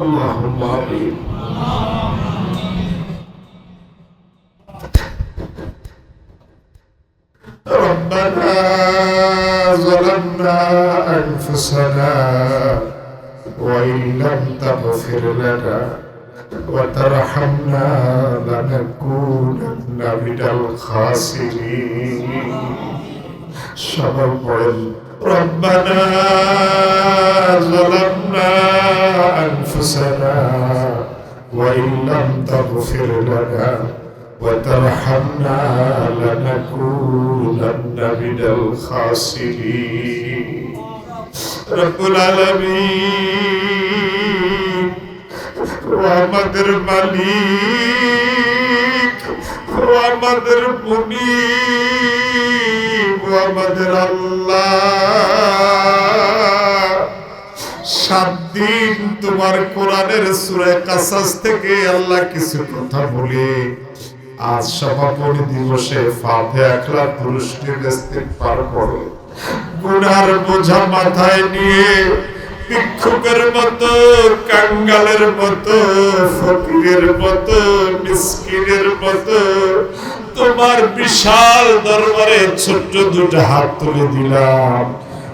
اللهم عظيم ربنا ظلمنا أنفسنا وإن لم تغفر لنا وترحمنا لنكونن من الخاسرين. شباب ربنا ظلمنا أنفسنا وإن لم تغفر لنا وترحمنا لنكونن من الخاسرين رب العالمين আমাদের মালিক ও আমাদের মুনিব ও আমাদের আল্লাহ সাত দিন তোমার কোরআনের কাসাস থেকে আল্লাহ কিছু কথা আজ সমাপনী দিবসে একলা পার গুনার বোঝা মাথায় নিয়ে ভিক্ষুকের মতো, কাঙ্গালের মতো, ফকিরের মতো, মিসকিনের মতো, তোমার বিশাল দরবারে ছোট্ট দুটো হাত তুলে দিলাম।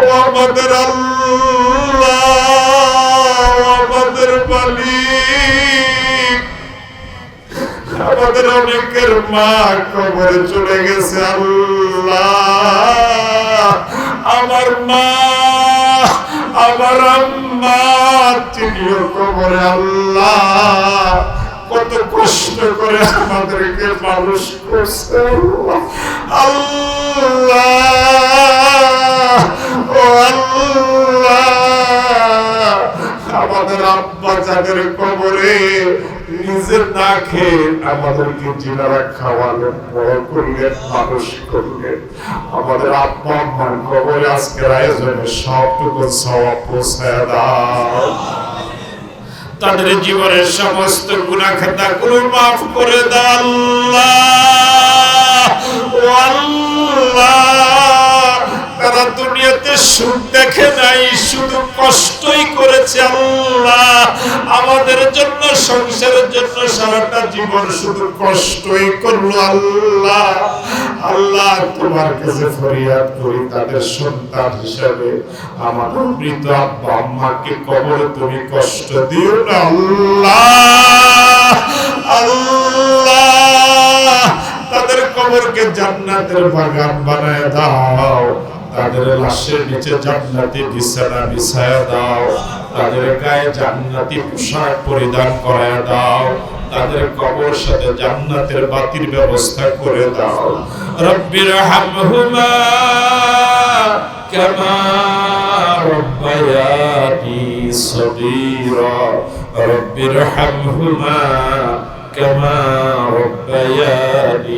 ও আমাদের আল্লাহ আমাদের মালিক। আমাদের অনেকের মা কবরে চলে গেছে আল্লাহ। আমার মা, আমার আম্মা তিনিও কবরে আল্লাহ। কত কষ্ট করে আমাদেরকে মানুষ করছে আল্লাহ। আমাদের আব্বা যাদের কবরে না খেয়ে আমাদেরকে খাওয়ালেন বড় করলেন, মানুষ করলেন। আমাদের আব্বা কবরে আয়োজনে সবটুকু দাও। তাদের জীবনের সমস্ত গুণা খাতা গুলো মাফ করে দাও আল্লাহ। আল্লাহ। তারা দুনিয়াতে সুখ দেখে নাই, শুধু কষ্টই করেছে আল্লাহ। আমাদের জন্য, সংসারের জন্য সারাটা জীবন শুধু কষ্টই করল আল্লাহ। আল্লাহ তোমার কাছে ফরিয়াদ করি, তাদের সন্তান হিসাবে আমাদের মৃত আব্বা আম্মাকে কবরে তুমি কষ্ট দিও না আল্লাহ। আল্লাহ, তাদের কবরকে জান্নাতের বাগান বানায় দাও। তাদের লাশের নিচে জান্নাতি বিছানা বিছায়া দাও। তাদের গায়ে জান্নাতি পোশাক পরিধান করায়া দাও। তাদের কবর সাথে জান্নাতের বাতির ব্যবস্থা করে দাও। রব্বির হামহুমা কামা রব্বায়ানি সগীরা। রব্বির হামহুমা কামা রব্বায়ানি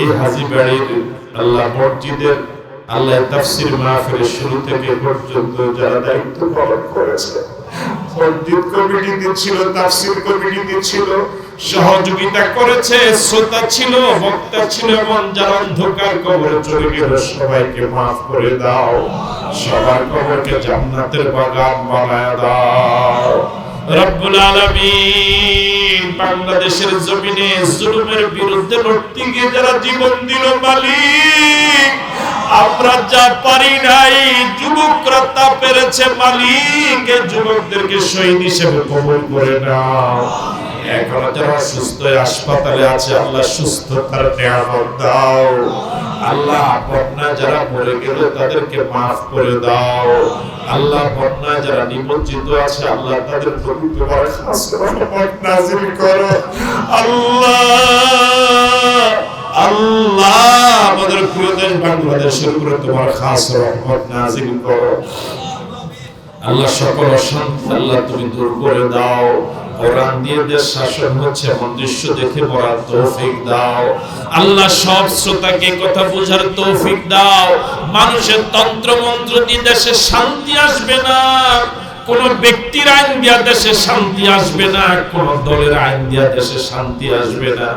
এই হাজি বাড়ির আল্লাহ মসজিদের আল্লাহ তাফসির মাহফিলের শুরু থেকে পর্যন্ত যারা দায়িত্ব পালন করেছে, মসজিদ কমিটিতে ছিল, তাফসির কমিটিতে ছিল, সহযোগিতা করেছে, শ্রোতা ছিল, বক্তা ছিল এবং যারা অন্ধকার কবরে চলে গেল, সবাইকে মাফ করে দাও, সবার কবরকে জান্নাতের বাগান বানায় দাও। রব্বুল আলামিন বাংলাদেশের জমিনে জুলুমের বিরুদ্ধে লড়তে গিয়ে যারা জীবন দিল মালিক, আমরা যা পারি নাই, যুবকরা তা পেরেছে মালিক যুবকদেরকে শহীদ হিসেবে কবুল করে নাও। আল্লাহ আমাদের প্রিয় দেশ বাংলাদেশের উপরে তোমার খাস রহমত নাজিল করো আল্লাহ সকল অশান্তি আল্লাহ তুমি দূর করে দাও মানুষের তন্ত্র মন্ত্র দেশে শান্তি আসবে না। কোন ব্যক্তির আইন দিয়া দেশে শান্তি আসবে না, কোন দলের আইন দিয়া দেশে শান্তি আসবে না।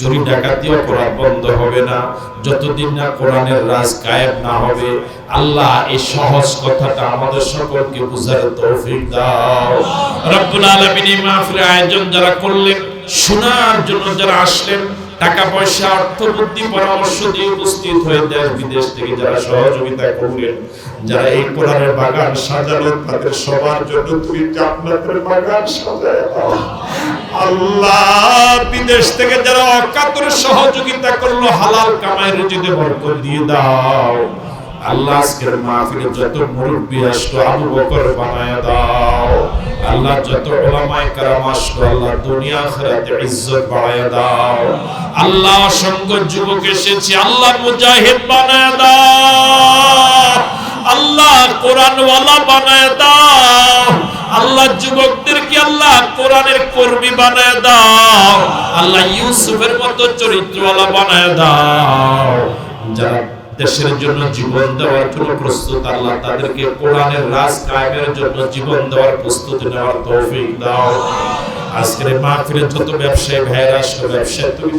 চুরি ডাকাতি অপরাধ বন্ধ হবে না। যতদিন না কোরআনের রাজ গায়েব না হবে, আল্লাহ এই সহজ কথাটা আমাদের সকলকে বুঝার তৌফিক দাও। রব্বুল আলামিন মাহফিলের আয়োজন যারা করলেন, শোনার জন্য যারা আসলেন টাকা পয়সা অর্থ বুদ্ধি পরামর্শ দিয়ে উপস্থিত হয়ে দেশ বিদেশ থেকে যারা সহযোগিতা করলেন, যারা এই কোরআনের বাগান সাজালেন, তাদের সবার জন্য তুমি জান্নাতের বাগান সাজায় আল্লাহ, বিদেশ থেকে যারা অকাতর সহযোগিতা করল, হালাল কামাই রুজিতে বরকত দিয়ে দাও। আল্লাহ আজকের মাহফিলে যত মুরব্বী আসলো, আবু বকর বানায় দাও। আল্লাহ যত ওলামায়ে কেরাম আসলো, আল্লাহ দুনিয়া আখিরাতে ইজ্জত বাড়ায় দাও। আল্লাহ অসংখ্য যুবক এসেছে, আল্লাহ মুজাহিদ বানায় দাও। আল্লাহ কোরআন ওয়ালা বানায় দাও। আল্লাহ যুবকদেরকে আল্লাহ কোরআনের কর্মী বানায় দাও। আল্লাহ ইউসুফের মতো চরিত্রওয়ালা বানায় দাও। যারা দেশের জন্য জীবন দেওয়ার জন্য প্রস্তুত আল্লাহ তাদেরকে কোরআনের রাজ কায়েমের জন্য জীবন দেওয়ার প্রস্তুতি নেওয়ার তৌফিক দাও। আজকের মাহফিলে যত ব্যবসায়ী ভাইয়েরা আসলো ব্যবসায় তুমি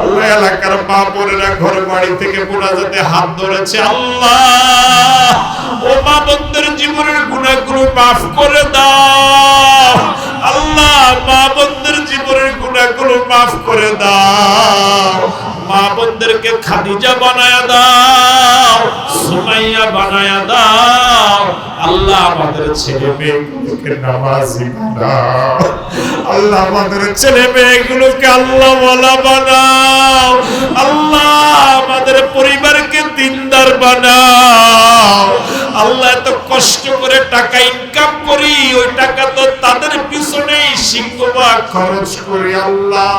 আল্লাহ এলাকার মা বোনেরা ঘর বাড়ি থেকে মোনাজাতে হাত ধরেছে, আল্লাহ! ও মা বোনদের জীবনের গুণাগুলো মাফ করে দাও। আল্লাহ, মা বোনদের জীবনের গুণাগুলো মাফ করে দাও। মা বোনদেরকে খাদিজা বানায়া দাও সুমাইয়া বানায়া দাও। আল্লাহ আমাদের ছেলে মেয়েগুলোকে নামাজি বানাও। আল্লাহ আমাদের ছেলে মেয়েগুলোকে আল্লাহ ওয়ালা বানাও। আল্লাহ আমাদের পরিবারকে দিনদার বানাও। আল্লাহ এত কষ্ট করে টাকা ইনকাম করি, ওই টাকা তো তাদের সিংহবা খরচ করি আল্লাহ।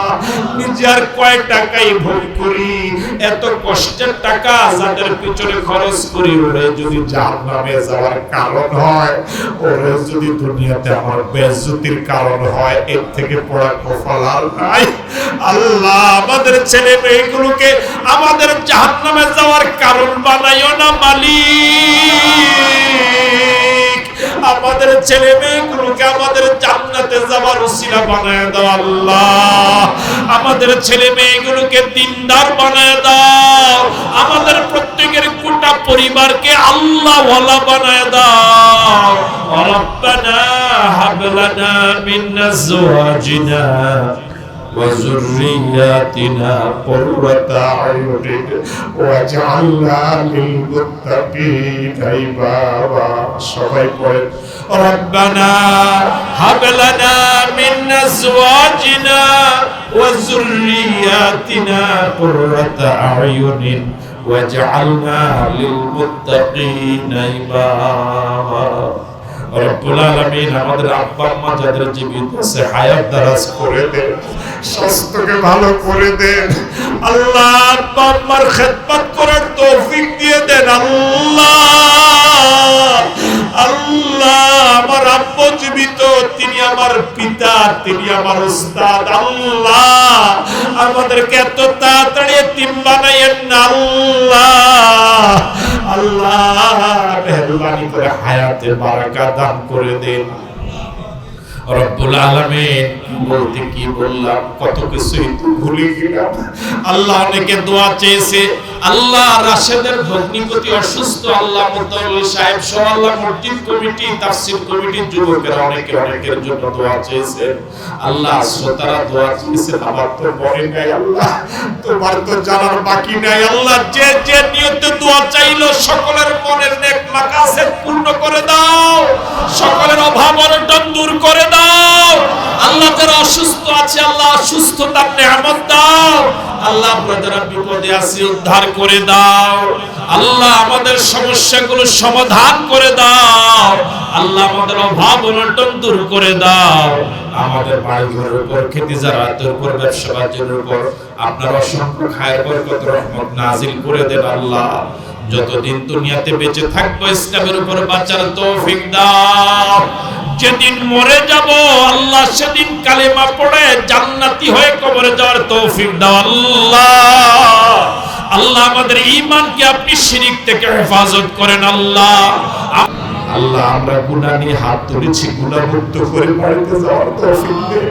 নিজে আর কয় টাকাই ভোগ করি? এত কষ্টের টাকা যাদের পিছনে খরচ করি, ওরে যদি জাহান্নামে যাওয়ার কারণ হয়, ওরে যদি দুনিয়াতে আমার বেজ্জতির কারণ হয়, এর থেকে পড়া কপাল আর নাই। আল্লাহ, আমাদের ছেলে মেয়েগুলোকে আমাদের জাহান্নামে যাওয়ার কারণ বানাইও না মালিক। আমাদের ছেলে মেয়েগুলোকে আমাদের জান্নাতে যাওয়ার উসিলা বানায় দাও আল্লাহ। আমাদের ছেলে মেয়েগুলোকে দিনদার বানায় দাও। আমাদের প্রত্যেকের গোটা পরিবারকে আল্লাহ ওয়ালা বানায় দাও। রব্বানা হাব লানা মিন আজওয়াজিনা। وذرياتنا قرة أعين واجعلنا للمتقين إماما صدق ربنا هب لنا من أزواجنا وذرياتنا قرة أعين واجعلنا للمتقين إماما রব্বুল আলামিন আমাদের আব্বা আম্মা যাদের জীবিত আছে, হায়াত দারাজ করে দেন, স্বাস্থ্যকে ভালো করে দেন আল্লাহ আব্বা আম্মার খেদমত করার তৌফিক দিয়ে দেন, আল্লাহ আল্লাহ, আমার আব্বা জীবিত, তিনি আমার পিতা, তিনি আমার উস্তাদ, আল্লাহ, আমাদেরকে এত তাড়াতাড়ি তিন বানাইয়েন না, আল্লাহ আল্লাহ মেহরবানি করে হায়াতের বারাকা দান করে দিন। রব্বুল আলামিন। বলতে কি বললাম? কত কিছুই ভুলে গেলাম। আল্লাহ অনেকে দোয়া চেয়েছে। আল্লাহ রাশেদের ভগ্নিপতি অসুস্থ আল্লাহ সাহেব সহ আল্লাহ কমিটি কমিটির অনেকে অনেকের জন্য দোয়া চেয়েছে। আল্লাহ শ্রোতারা দোয়া চেয়েছে আমার তো মনে নাই আল্লাহ। তোমার তো জানার বাকি নাই আল্লাহ। যে যে নিয়তে দোয়া চাইলো, সকলের মনের নেক মাকাসেদ পূর্ণ করে দাও। সকলের অভাব অনটন দূর করে দাও। আল্লাহ যারা অসুস্থ আছে, আল্লাহ সুস্থতার নেয়ামত দাও। আল্লাহ আমরা যারা বিপদে আছি, উদ্ধার করে দাও। আল্লাহ আমাদের সমস্যাগুলো সমাধান করে দাও। আল্লাহ আমাদের অভাব অনটন দূর করে দাও। আমাদের বাড়ি ঘরের উপর, খেতে জারাতের উপর, ব্যবসা বাণিজ্যের উপর, আপনার অসংখ্য খায়ের বরকত, রহমত নাজিল করে দেন আল্লাহ। যতদিন দুনিয়াতে বেঁচে থাকব ইসলামের উপর বাঁচার তৌফিক দাও। যেদিন মরে যাব আল্লাহ সেদিন কালেমা পড়ে জান্নাতি হয়ে কবরে যাওয়ার তৌফিক দাও আল্লাহ। আল্লাহ আমাদের ঈমানকে আপনি শিরিক থেকে হেফাজত করেন আল্লাহ। আল্লাহ আমরা গুনাহ নিয়ে হাত তুলেছি গুনাহ মুক্ত করে বাড়িতে যাওয়ার তৌফিক দে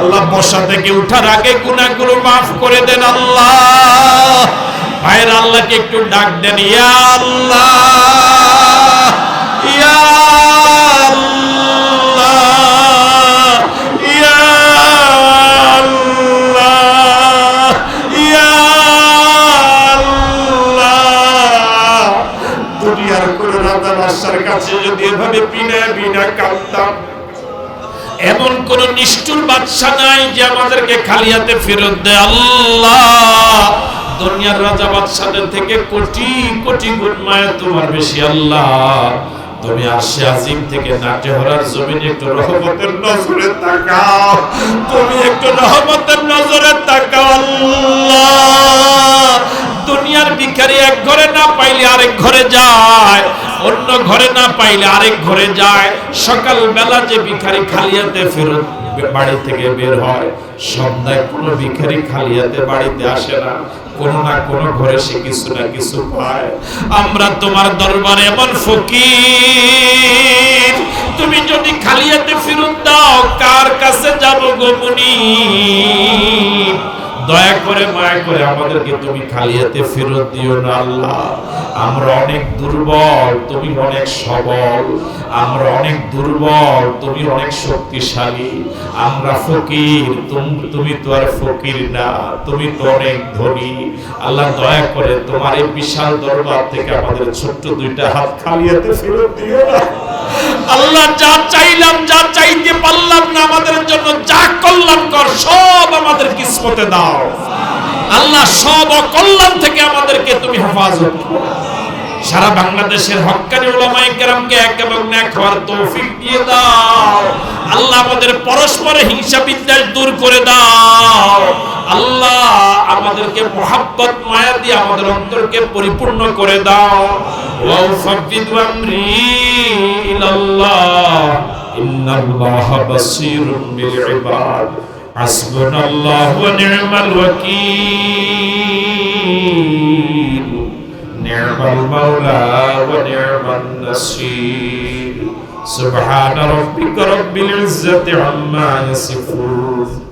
আল্লাহ বসা থেকে উঠার আগে গুনাহগুলো মাফ করে দেন আল্লাহ। ভাইয়ের আল্লাহকে একটু ডাক দেন, ইয়া আল্লাহ ইয়া আল্লাহ ইয়া আল্লাহ ইয়া আল্লাহ। দুনিয়ার কোন রাজা বাদশার কাছে যদি এভাবে বিনা বিনা কাঁদতাম, এমন কোন নিষ্ঠুর বাদশা নাই যে আমাদেরকে খালি হাতে ফেরত দেয়, আল্লাহ দুনিয়ার রাজা বাদশাদের থেকে কোটি কোটি গুণ মায়া তোমার বেশি, আল্লাহ। তুমি আশে আজিম থেকে নাটে হরার জমিনে একটু রহমতের নজরে তাকাও। তুমি একটু রহমতের নজরে তাকাও, আল্লাহ। দুনিয়ার ভিখারি এক ঘরে না পাইলে আরেক ঘরে যায়। অন্য ঘরে না পাইলে আরেক ঘরে যায়। সকাল বেলা যে ভিখারি খালিয়াতে ফেরত বাড়ি থেকে বের হয়, সন্ধ্যায় কোনো ভিখারি খালিয়াতে বাড়িতে আসে না। কোনো না কোনো ঘরে সে কিছু না কিছু পায়। আমরা তোমার দরবারে এমন ফকির। তুমি যদি খালিয়াতে ফিরুন দাও, কার কাছে যাব গোমনি দয়া করে মায়া করে আমাদেরকে তুমি খালিয়াতে ফেরত দিও না আল্লাহ। আমরা অনেক দুর্বল, তুমি অনেক সবল। আমরা অনেক দুর্বল, তুমি অনেক শক্তিশালী। আমরা ফকির, তুমি তো আর ফকির না, তুমি তো অনেক ধনী। আল্লাহ দয়া করে তোমার এই বিশাল দরবার থেকে আমাদের ছোট্ট দুইটা হাত খালিয়াতে ফেরত দিও না। আল্লাহ যা চাইলাম, যা চাইতে পারলাম না, আমাদের জন্য যা কল্যাণ কর সব আমাদের কিসমতে দাও। আল্লাহ সব অকল্যাণ থেকে আমাদেরকে তুমি হেফাজত সারা বাংলাদেশের হক্কানি ওলামায়ে কেরামকে এক এবং এক হওয়ার তৌফিক দিয়ে দাও। আল্লাহ আমাদের পরস্পর হিংসা বিদ্বেষ দূর করে দাও। আমাদেরকে মহাব্বত, মায়া দিয়ে আমাদের অন্তরকে পরিপূর্ণ করে দাও। ওয়াও সাব্বিদ আমরি ইলাল্লাহ। ইন্নাল্লাহ বাসীরুন বিল ইবাদ। হাসবুনাল্লাহু ওয়া নি'মাল নি'মাল মাওলা ওয়া নি'মান নাসীর। সুবহান রাব্বিল ইজ্জাতি আম্মা ইয়াসিফুন।